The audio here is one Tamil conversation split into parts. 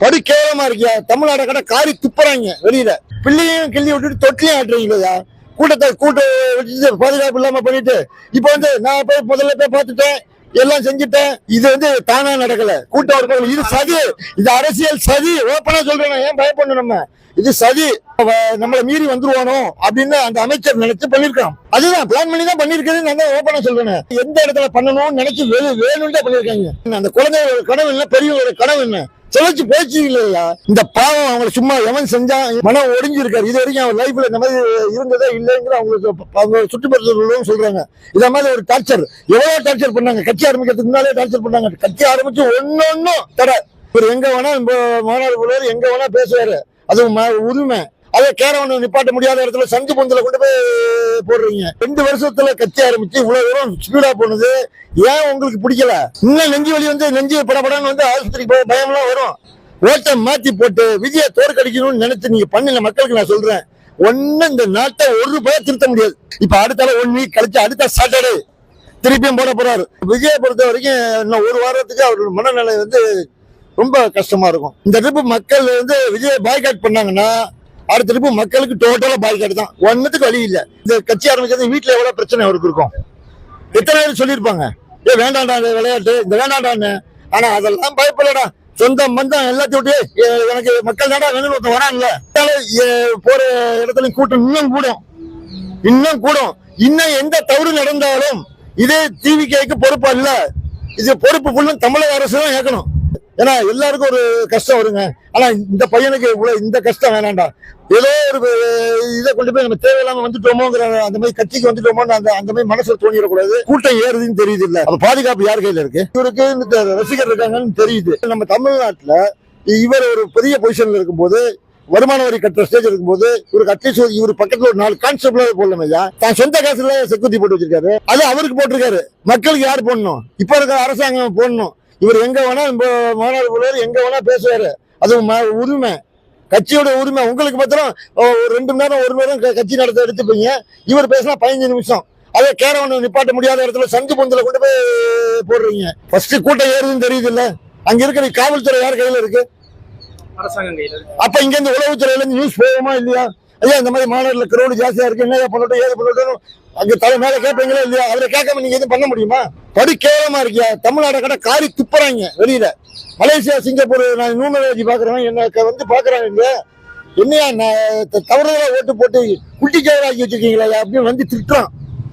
படு கேவலமா இருக்கியா? தமிழ்நாடு கடை காரி துப்புறாங்க வெளியில. பிள்ளையும் கிள்ளி விட்டுட்டு தொட்டிலையும் ஆட்டுறீங்களா கூட்டத்தை கூட்ட வச்சுட்டு பாதுகாப்பு இல்லாம பண்ணிட்டு இப்ப வந்து நான் போய் முதல்ல போய் பார்த்துட்டேன் எல்லாம் செஞ்சுட்டேன். இது வந்து தானா நடக்கல. கூட்டம் இது சதி. இது அரசியல் சதி. ஓப்பனா சொல்றேன் ஏன் பயப்படணும் நம்ம? இது சதி. நம்மளை மீறி வந்துருவானோ அப்படின்னு அந்த அமைச்சர் நினைச்சு பண்ணிருக்கான் அதுதான். பிளான் பண்ணி தான் பண்ணிருக்கிறது நான் ஓப்பனா சொல்றேன். எந்த இடத்துல பண்ணணும்னு நினைச்சு வேணும் பண்ணிருக்காங்க அந்த குழந்தையோட கனவு என்ன? பெரியவங்களோட கனவு என்ன? சிலச்சு பேச்சு இல்லையா? இந்த பாவம் அவங்களை சும்மா எவன் செஞ்சான் மனம் ஒடிஞ்சிருக்காரு. இது வரைக்கும் அவர் லைஃப்ல இந்த மாதிரி இருந்ததே இல்லைங்கிற அவங்களுக்கு அவங்க சுற்றுப்புறத்தில் சொல்றாங்க. இத மாதிரி ஒரு டார்ச்சர் எவ்வளவு டார்ச்சர் பண்ணாங்க. கட்சி ஆரம்பிக்கிறதுக்கு முன்னாலே டார்ச்சர் பண்ணாங்க. கட்சி ஆரம்பிச்சு ஒன்னொன்னும் தடை. இவர் எங்க வேணா மாநாடு போடுவாரு எங்க வேணா பேசுவாரு. அது ம- அதே கேரவன் நிப்பாட்ட முடியாத இடத்துல சந்து பொந்தில கொண்டு போய் போடுறீங்க. ரெண்டு வருஷத்துல கட்சி ஆரம்பிச்சு இவ்வளவு தூரம் ஸ்பீடா போனது. ஏன் உங்களுக்கு பிடிக்கல? இன்னும் நெஞ்சு வலி வந்து நெஞ்சு படப்படான்னு வந்து ஆஸ்பத்திரிக்கு போக பயம்லாம் வரும். ஓட்டை மாத்தி போட்டு விஜய தோற்கடிக்கணும்னு நினைச்சு நீங்க பண்ணின மக்களுக்கு நான் சொல்றேன். ஒன்னு இந்த நாட்டை ஒரு பேர் திருத்த முடியாது. இப்ப அடுத்தால ஒன் வீக் கழிச்சு அடுத்த சாட்டர்டே திருப்பியும் போட போறாரு. விஜய பொறுத்த வரைக்கும் இன்னும் ஒரு வாரத்துக்கு அவரோட மனநிலை வந்து ரொம்ப கஷ்டமா இருக்கும். இந்த ட்ரிப்பு மக்கள் வந்து விஜய பாய்காட் பண்ணாங்கன்னா அடுத்த ட்ரிப்பு மக்களுக்கு டோட்டலா பாய்காட் தான் ஒன்னுக்கு வழி இல்ல. இந்த கட்சி ஆரம்பிச்சது வீட்டுல எவ்வளவு பிரச்சனை அவருக்கு இருக்கும்? எத்தனை பேர் சொல்லியிருப்பாங்க? ஏ வேண்டாம்டா இந்த விளையாட்டு இந்த வேண்டாண்டான்னு ஆனா அதெல்லாம் பயப்படலடா. சொந்தம் பந்தம் எல்லாத்தையும் விட்டு எனக்கு மக்கள் தாடா வேணும் ஒருத்தன் வரான்ல. போற இடத்துல கூட்டம் இன்னும் கூடும். இன்னும் கூடும். இன்னும் எந்த தவறு நடந்தாலும் இதே டிவிக்கு பொறுப்பா இல்ல இது பொறுப்பு ஃபுல்லும் தமிழக அரசு தான் கேட்கணும் ஏன்னா எல்லாருக்கும் ஒரு கஷ்டம் வருங்க. ஆனா இந்த பையனுக்கு இவ்வளவு இந்த கஷ்டம் வேணாண்டா ஏதோ ஒரு இதை கொண்டு போய் நம்ம தேவையில்லாம வந்துட்டோமோங்கிற அந்த மாதிரி கட்சிக்கு வந்துட்டோமோன்னு அந்த அந்த மாதிரி மனசுல தோணிடக்கூடாது. கூட்டம் ஏறுதுன்னு தெரியுது இல்ல. அப்ப பாதுகாப்பு யார் கையில இருக்கு? இவருக்கு இந்த ரசிகர் இருக்காங்கன்னு தெரியுது. நம்ம தமிழ்நாட்டுல இவர் ஒரு பெரிய பொசிஷன்ல இருக்கும்போது வருமான வரி கட்டுற ஸ்டேஜ் இருக்கும்போது இவருக்கு அட்லீஸ்ட் இவர் பக்கத்துல ஒரு நாலு கான்ஸ்டபிள் போடலாம் ஐயா. தான் சொந்த காசுல செக்யூரிட்டி போட்டு வச்சிருக்காரு. அது அவருக்கு போட்டிருக்காரு. மக்களுக்கு யார் போடணும்? இப்ப இருக்கிற அரசாங்கம் போடணும். இவர் எங்க வேணா மாநாடு போடுவாரு எங்க வேணா பேசுவாரு. அது உரிமை. கட்சியோட உரிமை. உங்களுக்கு மாத்திரம் ஒரு ரெண்டு மணி நேரம் ஒரு மணி நேரம் கட்சி நடத்த எடுத்துப்பீங்க. இவர் பேசினா பதினஞ்சு நிமிஷம். அதே கேரவனை நிப்பாட்ட முடியாத இடத்துல சந்து பொந்தில கொண்டு போய் போடுறீங்க. ஃபர்ஸ்ட் கூட்டம் ஏறுதுன்னு தெரியுது இல்ல அங்க இருக்கிற காவல்துறை யார் கையில இருக்கு? அரசாங்கம் கையில இருக்கு. அப்ப இங்க இருந்து உளவுத்துறையில இருந்து நியூஸ் போகுமா இல்லையா? ஐயா இந்த மாதிரி மாநாடுல கிரௌடு ஜாஸ்தியா இருக்கு. என்ன பண்ணட்டும் ஏது பண்ணட்டும் அங்க தலை மேல கேட்பீங்களா இல்லையா? அவரை கேட்காம நீங்க எதுவும் பண்ண முடியுமா? படி கேவலமா இருக்கியா? தமிழ்நாட கடை காரி துப்புறாங்க வெளியில. மலேசியா சிங்கப்பூர் நான் நியூமராலஜி பாக்குறேன் என்ன வந்து பாக்குறாங்க என்னையா நான் த- தவறுதலா ஓட்டு போட்டு குட்டி ஆக்கி வச்சிருக்கீங்களா அப்படின்னு வந்து திட்டுறான்.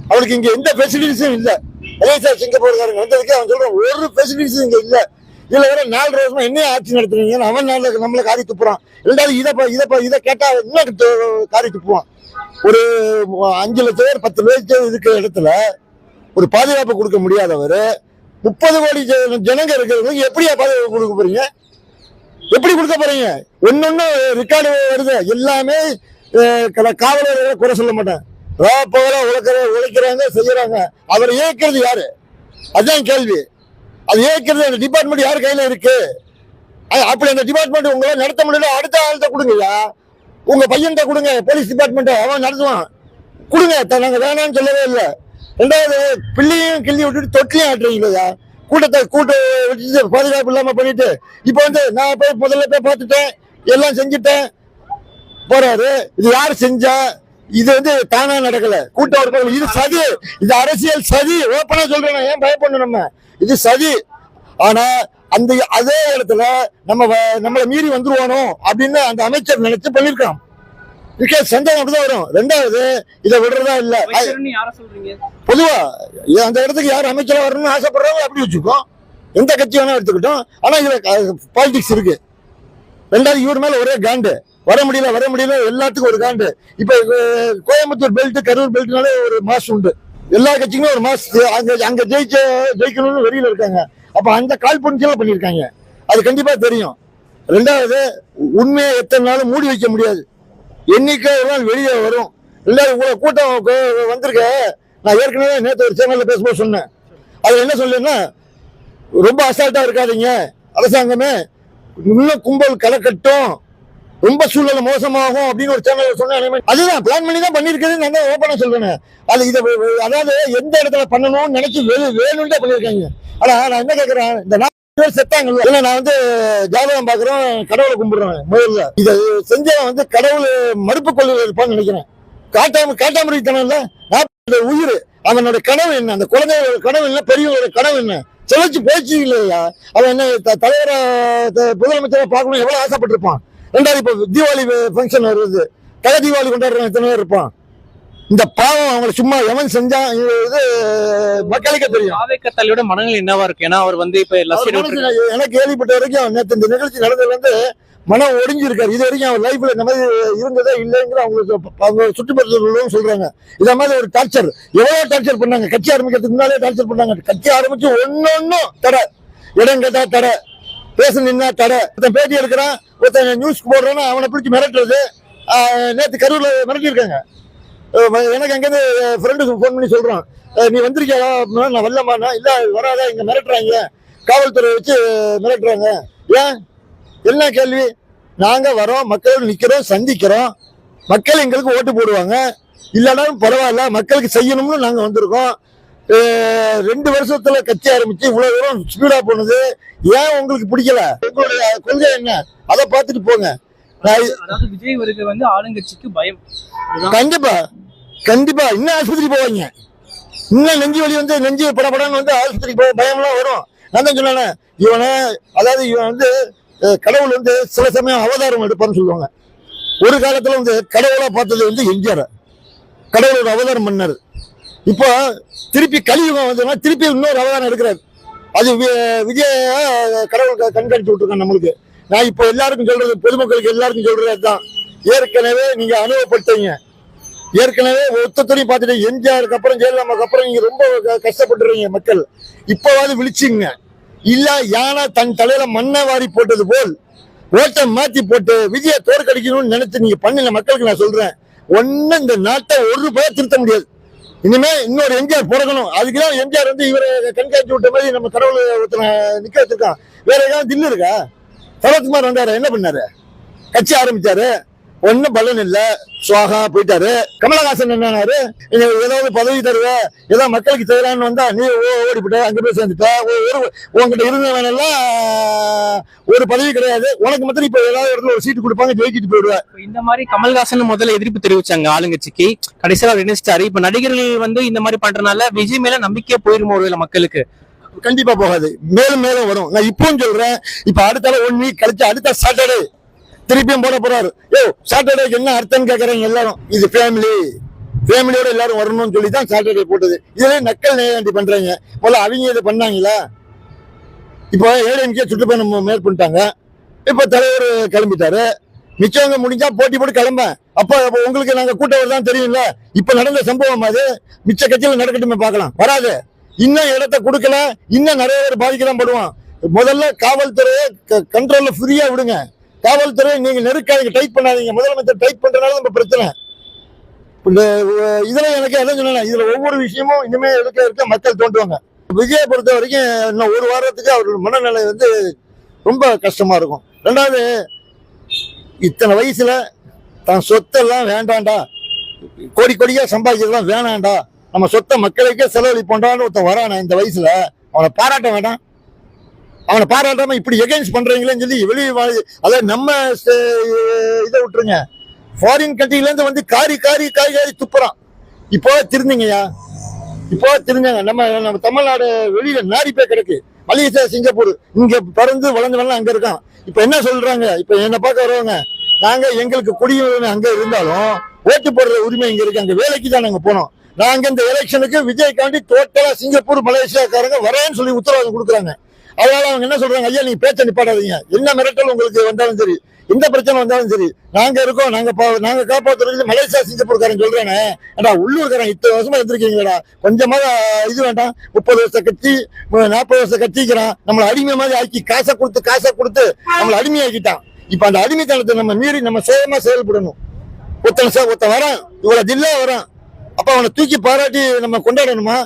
அவனுக்கு இங்க எந்த ஃபெசிலிட்டிஸும் இல்ல. மலேசியா சிங்கப்பூர்காரங்க வந்ததுக்கு அவன் சொல்றான் ஒரு ஃபெசிலிட்டிஸும் இங்க இல்ல. இதுல வேற நாலு வருஷமா என்ன ஆட்சி நடத்துறீங்க? அவன் நாள் நம்மள காரி துப்புறான். ரெண்டாவது இதை ப- இதை இதை கேட்டா இன்னும் காரி துப்புவான். ஒரு அஞ்சு லட்ச பேர் பத்து லட்சம் இருக்கிற இடத்துல ஒரு பாதுகாப்பு கொடுக்க முடியாதவர் முப்பது கோடி ஜனங்க இருக்கிறவங்களுக்கு எப்படியா பாதுகாப்பு கொடுக்க போறீங்க? எப்படி கொடுக்க போறீங்க? ஒன்னொன்னு ரெக்கார்டு வருது. எல்லாமே அஹ், காவலர்களை குறை சொல்ல மாட்டேன் ராப்பகல உழைக்கிற உழைக்கிறாங்க செய்யறாங்க. அவரை இயக்கிறது யாரு? அதுதான் கேள்வி. அது இயக்கிறது அந்த டிபார்ட்மெண்ட் யார் கையில இருக்கு? அப்படி அந்த டிபார்ட்மெண்ட் உங்களால நடத்த முடியல அடுத்த ஆள்கிட்ட கொடுங்கய்யா. உங்க பையன்கிட்ட கொடுங்க போலீஸ் டிபார்ட்மெண்ட் அவன் நடத்துவான். கொடுங்க த- நாங்க வேணாம்னு சொல்லவே இல்லை. ரெண்டாவது பிள்ளையும் கிள்ளி விட்டுட்டு தொட்டிலையும் ஆட்டுறீங்களா கூட்டத்தை கூட்ட வச்சுட்டு பாதுகாப்பு இல்லாம பண்ணிட்டு இப்ப வந்து நான் போய் முதல்ல போய் பார்த்துட்டேன் எல்லாம் செஞ்சுட்டேன். போறாரு. இது யார் செஞ்சா? இது வந்து தானா நடக்கல. கூட்டம் இது சதி. இது அரசியல் சதி. ஓப்பனா சொல்றேன் ஏன் பயப்படணும் நம்ம? இது சதி. ஆனா அந்த அதே இடத்துல நம்ம நம்மளை மீறி வந்துருவானோ அப்படின்னு அந்த அமைச்சர் நினைச்சு பண்ணிருக்கான் இதுக்கே சந்தேகம் அப்படிதான் வரும். ரெண்டாவது இதை விடுறதா இல்ல. பொதுவா அந்த இடத்துக்கு யார் அமைச்சரா வரணும்னு ஆசைப்படுறாங்க அப்படி வச்சுக்கோ. எந்த கட்சி வேணா எடுத்துக்கிட்டோம். ஆனா இதுல பாலிடிக்ஸ் இருக்கு. ரெண்டாவது இவர் மேல ஒரே காண்டு. வர முடியல வர முடியல எல்லாத்துக்கும் ஒரு காண்டு. இப்ப கோயம்புத்தூர் பெல்ட் கரூர் பெல்ட்னாலே ஒரு மாஸ் உண்டு. எல்லா கட்சிக்குமே ஒரு மாஸ் அங்க அங்க ஜெயிச்ச ஜெயிக்கணும்னு வெளியில இருக்காங்க. அப்ப அந்த காழ்ப்புணர்ச்சியெல்லாம் பண்ணியிருக்காங்க. அது கண்டிப்பா தெரியும். ரெண்டாவது உண்மையை எத்தனை நாளும் மூடி வைக்க முடியாது. எண்ணிக்கையெல்லாம் வெளியே வரும். ரெண்டாவது உங்களை கூட்டம் வந்திருக்க. நான் ஏற்கனவே நேற்று ஒரு சேனலில் பேசும்போது சொன்னேன். அது என்ன சொல்லுன்னா ரொம்ப அசால்ட்டாக இருக்காதீங்க. அரசாங்கமே இன்னும் கும்பல் கலக்கட்டும். ரொம்ப சூழல் மோசமாகும் அப்படின்னு ஒரு சேனல் சொன்னேன் அதுதான் பிளான் பண்ணி தான் பண்ணிருக்கிறது நான் ஓப்பனா சொல்றேன். அது இதை அதாவது எந்த இடத்துல பண்ணணும்னு நினைச்சு வேணும் வேணும்னே பண்ணிருக்காங்க. ஆனா நான் என்ன கேக்குறேன் இந்த பேர் செத்தாங்கல்ல. இல்ல நான் வந்து ஜாதகம் பாக்குறேன் கடவுளை கும்பிடுறேன் முதல்ல. இதை செஞ்சவன் வந்து கடவுள் மறுப்பு கொள்கையில் இருப்பான்னு நினைக்கிறேன். காட்டாம காட்டாமரித்தனம் இல்ல நாற்பது உயிர். அவனோட கனவு என்ன? அந்த குழந்தையோட கனவு என்ன? பெரியவங்களோட கனவு என்ன? செலச்சு போச்சு இல்லையா? அவன் என்ன த- த- முதலமைச்சரை பார்க்கணும் எவ்வளவு ஆசைப்பட்டிருப்பான்? ரெண்டாவது இப்ப தீபாவளி ஃபங்க்ஷன் வருது. தலை தீபாவளி கொண்டாடுறவன் எத்தனை பேர் இருப்பான். இந்த பாவம் அவங்களை சும்மா எவன் செஞ்சான் இது மக்களுக்கே தெரியும். ஆவேக்கத்தாலியோட மனநிலை என்னவா இருக்கு? ஏன்னா அவர் வந்து இப்ப எனக்கு கேள்விப்பட்ட வரைக்கும் நேற்று இந்த நிகழ்ச்சி நடந்ததுல இருந்து மனம் ஒடிஞ்சிருக்காரு இது வரைக்கும் அவர் லைஃப்ல இந்த மாதிரி இருந்ததே இல்லைங்கிற அவங்களுக்கு அவங்க சுற்றுப்புறத்தில் சொல்றாங்க. இத மாதிரி ஒரு டார்ச்சர் எவ்வளவு டார்ச்சர் பண்ணாங்க. கட்சி ஆரம்பிக்கிறதுக்கு முன்னாலே டார்ச்சர் பண்ணாங்க. கட்சி ஆரம்பிச்சு ஒன்னொன்னும் தடை. இடம் கேட்டா தடை. பேச நின்னா தடை. ஒருத்தன் பேட்டி எடுக்கிறான் ஒருத்தன் நியூஸ்க்கு போடுறான்னா அவனை பிடிச்சி மிரட்டுறது. நேற்று கரூரில் மிரட்டியிருக்காங்க. எனக்கு அங்கேருந்து ஃப்ரெண்டுக்கு ஃபோன் பண்ணி சொல்கிறான் நீ வந்திருக்கியா? அப்படின்னா நான் வரலமாண்ணா? இல்லை வராத? இங்கே மிரட்டுறாங்க. காவல்துறை வச்சு மிரட்டுறாங்க. ஏன்? என்ன கேள்வி? நாங்கள் வரோம் மக்கள் நிற்கிறோம் சந்திக்கிறோம். மக்கள் எங்களுக்கு ஓட்டு போடுவாங்க. இல்லைனாலும் பரவாயில்ல மக்களுக்கு செய்யணும்னு நாங்கள் வந்திருக்கோம். ரெண்டு வருஷத்துல கட்சி ஆரம்பிச்சு இவ்வளவு தூரம் ஸ்பீடா போனது. ஏன் உங்களுக்கு பிடிக்கல? உங்களுடைய கொள்கை என்ன? அதை பார்த்துட்டு போங்க. விஜய் வருகை வந்து ஆளுங்கட்சிக்கு பயம். கண்டிப்பா. கண்டிப்பா. இன்னும் ஆஸ்பத்திரி போவாங்க இன்னும் நெஞ்சு வலி வந்து நெஞ்சு படப்படன்னு வந்து ஆஸ்பத்திரிக்கு போக பயம்லாம் வரும். நான் தான் சொன்னேன் இவனை அதாவது இவன் வந்து கடவுள் வந்து சில சமயம் அவதாரம் எடுப்பான்னு சொல்லுவாங்க. ஒரு காலத்துல வந்து கடவுளா பார்த்தது வந்து எம்ஜிஆர். கடவுள் ஒரு அவதாரம் பண்ணாரு. இப்போ திருப்பி கலியுகம் வந்ததுன்னா திருப்பி இன்னொரு அவதாரம் எடுக்கிறாரு. அது விஜய கடவுள் க- கண்காணிச்சு விட்டுருக்கான் நம்மளுக்கு. நான் இப்போ எல்லாருக்கும் சொல்றது பொதுமக்களுக்கு எல்லாருக்கும் சொல்றது தான் ஏற்கனவே நீங்க அனுபவப்பட்டீங்க ஏற்கனவே ஒத்தத்துறையும் பார்த்துட்டு எம்ஜிஆருக்கு அப்புறம் ஜெயலலிதாக்கு அப்புறம் நீங்க ரொம்ப க- கஷ்டப்பட்டுறீங்க மக்கள். இப்போவாது விழிச்சுங்க. இல்ல யானை தன் தலையில மண்ணை வாரி போட்டது போல் ஓட்டை மாத்தி போட்டு விஜய தோற்கடிக்கணும்னு நினைச்சு நீங்க பண்ணல மக்களுக்கு நான் சொல்றேன். ஒண்ணு இந்த நாட்டை ஒரு பேர் திருத்த முடியாது. இனிமே இன்னொரு எம்ஜிஆர் பிறக்கணும். அதுக்குதான் எம்ஜிஆர் வந்து இவரை கண்காட்சி விட்ட மாதிரி நம்ம கடவுள் ஒருத்தனை நிக்க வச்சிருக்கான். வேற ஏதாவது தில்லு இருக்கா? சரத்குமார் வந்தாரு. என்ன பண்ணாரு? கட்சி ஆரம்பிச்சாரு. ஒண்ணும் பலன் இல்ல. சுவாகா போயிட்டாரு. கமலஹாசன் என்னன்னாரு? நீங்க ஏதாவது பதவி தருவ ஏதாவது மக்களுக்கு செய்யறான்னு வந்தா நீ ஓடி போட்ட அங்க போய் சேர்ந்துட்ட ஒரு உங்ககிட்ட இருந்தவனெல்லாம் ஒரு பதவி கிடையாது. உனக்கு மாத்திரம் இப்ப ஏதாவது இடத்துல ஒரு சீட்டு கொடுப்பாங்க ஜெயிச்சிட்டு போயிடுவ. இப்ப இந்த மாதிரி கமல்ஹாசன் முதல்ல எதிர்ப்பு தெரிவிச்சாங்க ஆளுங்கட்சிக்கு. கடைசியா அவர் இணைச்சிட்டாரு இப்ப நடிகர்கள் வந்து இந்த மாதிரி பண்றதுனால விஜய் மேல நம்பிக்கையே போயிருமோ ஒருவேளை மக்களுக்கு? கண்டிப்பா போகாது. மேலும் மேலும் வரும். நான் இப்பவும் சொல்றேன். இப்ப அடுத்த ஒன் வீக் கழிச்சு அடுத்த சாட்டர்டே திருப்பியும் போட போறாரு. யோ சாட்டர்டேக்கு என்ன அர்த்தம் கேக்குறீங்க எல்லாரும்? இது ஃபேமிலி ஃபேமிலியோட எல்லாரும் வரணும்னு சொல்லி தான் சாட்டர்டே போட்டது. இதுல நக்கல் நேயாண்டி பண்றாங்க. முதல்ல அவங்க இதை பண்ணாங்களா? இப்போ ஏடிஎம்கே சுற்றுப்பயணம் மேற்கொண்டாங்க இப்போ தலைவர் கிளம்பிட்டாரு. மிச்சவங்க முடிஞ்சா போட்டி போட்டு கிளம்ப. அப்போ அப்போ உங்களுக்கு நாங்க கூட்டம் தான் தெரியும்ல? இப்ப நடந்த சம்பவம் அது. மிச்ச கட்சியில நடக்கட்டுமே பார்க்கலாம். வராது. இன்னும் இடத்த கொடுக்கல. இன்னும் நிறைய பேர் பாதிக்கலாம் படுவான். முதல்ல காவல்துறையை கண்ட்ரோல்ல ஃப்ரீயா விடுங்க. காவல்துறை நீங்க நெருக்காதீங்க டைப் பண்ணாதீங்க. முதலமைச்சர் டைப் பண்றதுனால நம்ம பிரச்சனை. இந்த இதுல எனக்கு என்ன சொன்னேன் இதுல ஒவ்வொரு விஷயமும் இனிமே இருக்க இருக்க மக்கள் தோன்றுவாங்க. விஜயை பொறுத்த வரைக்கும் இன்னும் ஒரு வாரத்துக்கு அவரோட மனநிலை வந்து ரொம்ப கஷ்டமா இருக்கும். ரெண்டாவது இத்தனை வயசுல தான் சொத்தெல்லாம் வேண்டாம்டா கோடி கோடியா சம்பாதிக்கிறதுலாம் வேணாண்டா. நம்ம சொத்தை மக்களுக்கே செலவழிப்போண்டான்னு ஒருத்தன் வரானே இந்த வயசுல. அவனை பாராட்ட வேண்டாம். அவனை பாராட்டாம இப்படி எகென்ஸ்ட் பண்றீங்களேன்னு சொல்லி வெளியே அதாவது நம்ம இதை விட்டுருங்க. ஃபாரின் கண்ட்ரிலேருந்து வந்து காரி காரி காரி காரி துப்புறான். இப்போ திருந்தீங்கய்யா? இப்போ திருந்தாங்க. நம்ம நம்ம தமிழ்நாடு வெளியில நாடி போய் கிடக்கு. Malaysia Singapore. இங்க பிறந்து வளர்ந்தவெல்லாம் அங்க இருக்கான். இப்ப என்ன சொல்றாங்க? இப்ப என்ன பார்க்க வருவாங்க நாங்க எங்களுக்கு குடியுரிமை அங்க இருந்தாலும் ஓட்டு போடுற உரிமை இங்க இருக்கு. அங்க வேலைக்கு தான் நாங்க போனோம். நாங்க இந்த எலெக்ஷனுக்கு விஜய்காண்டி டோட்டலா சிங்கப்பூர் மலேசியாக்காரங்க வரேன்னு சொல்லி உத்தரவாதம் கொடுக்குறாங்க. அதனால அவங்க என்ன சொல்றாங்க? ஐயா நீங்க பேச்ச நிப்பாடாதீங்க என்ன மிரட்டல் உங்களுக்கு வந்தாலும் சரி எந்த பிரச்சனை வந்தாலும் சரி நாங்க இருக்கோம் நாங்க பா- நாங்க காப்பாற்றுறது மலேசியா சிங்கப்பூர்காரன் சொல்றேனே. ஏடா உள்ளூர்காரன் இத்தனை வருஷமா இருந்திருக்கீங்களா கொஞ்சமா இது வேண்டாம். முப்பது வருஷம் கட்சி நாற்பது வருஷம் கட்டிக்கிறான் நம்மளை அடிமை மாதிரி ஆக்கி காசை கொடுத்து காசை கொடுத்து நம்மளை அடிமையாக்கிட்டான். இப்ப அந்த அடிமைத்தனத்தை நம்ம மீறி நம்ம சேமா செயல்படணும். ஒருத்தன் சார் ஒருத்தன் வரான். இவ்வளவு தில்லா வரான். அப்ப அவனை தூக்கி பாராட்டி நம்ம கொண்டாடணுமா?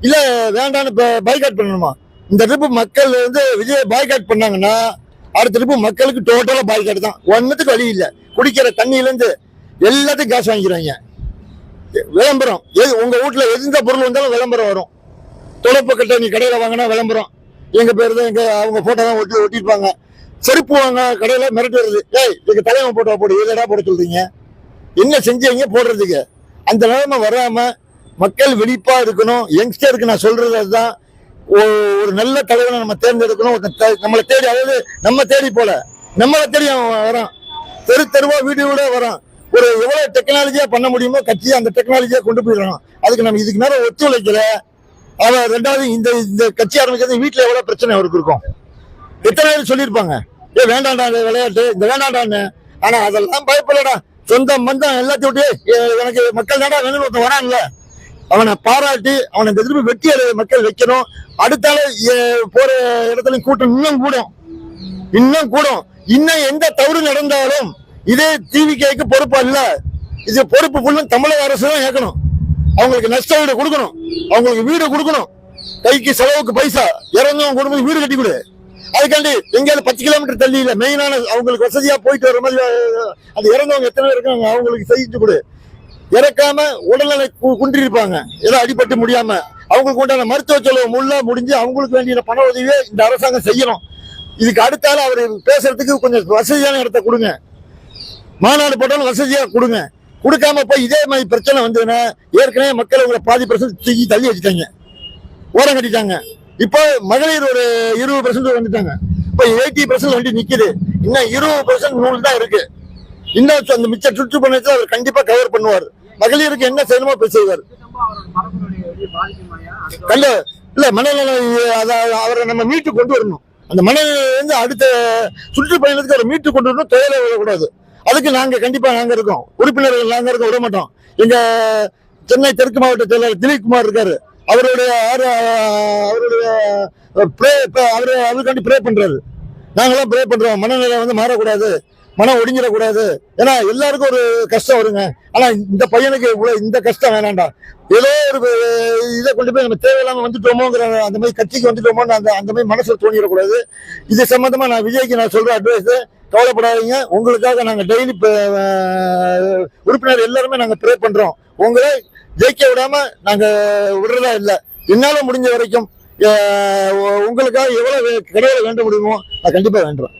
இல்ல வேண்டான்னு பைகாட் பண்ணணுமா? இந்த ட்ரிப்பு மக்கள் வந்து விஜய் பாய்காட் பண்ணாங்கன்னா அடுத்த ட்ரிப்பு மக்களுக்கு டோட்டலாக பாய்காட் தான். ஒன்றுத்துக்கு வழி இல்லை. குடிக்கிற தண்ணியிலேருந்து எல்லாத்தையும் எல்லாத்துக்கும் காசு வாங்கிக்கிறாங்க விளம்பரம். எது உங்கள் வீட்டில் எந்த பொருள் வந்தாலும் விளம்பரம் வரும். தொலைப்பு கட்ட நீ கடையில் வாங்கினா விளம்பரம். எங்கள் பேர் தான் எங்கள் அவங்க ஃபோட்டோ தான் ஒட்டி ஒட்டிருப்பாங்க செருப்பு வாங்க கடையில் மிரட்டு வருது. ஏய் எங்க தலைவன் போட்டோ போடு இல்லடா போட சொல்கிறீங்க என்ன செஞ்சீங்க போடுறதுக்கு? அந்த நிலைமை வராமல் மக்கள் விழிப்பாக இருக்கணும். யங்ஸ்டருக்கு நான் சொல்கிறது அதுதான். ஒரு நல்ல தலைவனை நம்ம தேர்ந்தெடுக்கணும். நம்மளை தேடி அதாவது நம்ம தேடி போல. நம்மளை தேடி அவன் வரான். தெரு தெருவா வீடு வீட வரான். ஒரு எவ்வளவு டெக்னாலஜியா பண்ண முடியுமோ கட்சியை அந்த டெக்னாலஜியா கொண்டு போயிடணும் அதுக்கு நம்ம இதுக்கு மேல ஒத்துழைக்கல. அவன் ரெண்டாவது இந்த இந்த கட்சி ஆரம்பிக்கிறது வீட்டுல எவ்வளவு பிரச்சனை அவருக்கு இருக்கும். எத்தனை பேர் சொல்லியிருப்பாங்க? ஏ வேண்டாம்டா விளையாட்டு இந்த வேண்டாண்டான்னு ஆனா அதெல்லாம் பயப்படலடா. சொந்தம் மந்தம் எல்லாத்தையும் விட்டு எனக்கு மக்கள் தான்டா வேணும் ஒருத்தன் வரான்ல. அவனை பாராட்டி அவனை எதிர்ப்பு திருப்பி வெட்டி அடைய மக்கள் வைக்கணும். அடுத்தால போற இடத்துல கூட்டம் இன்னும் கூடும். இன்னும் கூடும். இன்னும் எந்த தவறு நடந்தாலும் இதே டிவிக்கு பொறுப்பு அல்ல. இது பொறுப்பு ஃபுல்லும் தமிழக அரசு தான் கேட்கணும் அவங்களுக்கு நஷ்ட வீடு கொடுக்கணும். அவங்களுக்கு வீடு கொடுக்கணும். கைக்கு செலவுக்கு பைசா. இறந்தவங்க குடும்பம் வீடு கட்டி கொடு. அதுக்காண்டி எங்கேயாவது பத்து கிலோமீட்டர் தள்ளி இல்ல மெயினான அவங்களுக்கு வசதியா போயிட்டு வர மாதிரி அது அந்த இறந்தவங்க எத்தனை பேர் இருக்காங்க அவங்களுக்கு செய்து கொடு. இறக்காம உடல்நிலை கு- குன்றிருப்பாங்க ஏதோ அடிபட்டு முடியாம. அவங்களுக்கு உண்டான மருத்துவ செலவு முள்ள முடிஞ்சு அவங்களுக்கு வேண்டிய பண உதவியை இந்த அரசாங்கம் செய்யணும். இதுக்கு அடுத்தால அவர் பேசுறதுக்கு கொஞ்சம் வசதியான இடத்த கொடுங்க. மாநாடு போட்டாலும் வசதியா கொடுங்க. கொடுக்காம போய் இதே மாதிரி பிரச்சனை வந்ததுன்னா ஏற்கனவே மக்கள் உங்களை பாதி பர்சன்ட் தூக்கி தள்ளி வச்சுட்டாங்க. ஓரம் கட்டிட்டாங்க. இப்போ மகளிர் ஒரு இருபது பர்சன்ட் வந்துட்டாங்க. இப்போ எயிட்டி பர்சன்ட் வண்டி நிற்கிது இன்னும் இருபது பர்சன்ட் நூல் தான் இருக்கு. இன்னும் அந்த மிச்ச பண்ணி அவர் கண்டிப்பாக கவர் பண்ணுவார். மகளிருக்கு என்ன செய்யணுமோ போய் செய்வார். கல்ல இல்ல மனநல அத அவரை நம்ம மீட்டு கொண்டு வரணும். அந்த மனநிலையிலிருந்து அடுத்த சுற்றுப்பயணத்துக்கு அவரை மீட்டு கொண்டு வரணும் தொழிலை விடக்கூடாது. அதுக்கு நாங்க கண்டிப்பா நாங்க இருக்கோம். உறுப்பினர்கள் நாங்க இருக்க விட மாட்டோம். எங்க சென்னை தெற்கு மாவட்ட செயலாளர் திலீப்குமார் இருக்காரு. அவருடைய அவருடைய ப்ரே அவரு அவருக்காண்டி ப்ரே பண்றாரு. நாங்களாம் ப்ரே பண்றோம். மனநிலை வந்து மாறக்கூடாது. மனம் ஒடுங்கிடக்கூடாது ஏன்னா எல்லாருக்கும் ஒரு கஷ்டம் வருங்க. ஆனா இந்த பையனுக்கு இவ்வளவு இந்த கஷ்டம் வேணாண்டா ஏதோ ஒரு இதை கொண்டு போய் நம்ம தேவையில்லாம வந்துட்டோமோங்கிற அந்த மாதிரி கட்சிக்கு வந்துட்டோமோன்னு அந்த அந்த மாதிரி மனசுல தோணிடக்கூடாது. இது சம்பந்தமா நான் விஜய்க்கு நான் சொல்ற அட்வைஸ் கவலைப்படாதீங்க. உங்களுக்காக நாங்க டெய்லி உறுப்பினர் எல்லாருமே நாங்க ப்ரே பண்றோம். உங்களை ஜெயிக்க விடாம நாங்க விடுறதா இல்லை. என்னால முடிஞ்ச வரைக்கும் உங்களுக்காக எவ்வளவு கடவுளை வேண்ட முடியுமோ நான் கண்டிப்பா வேண்டுறேன்.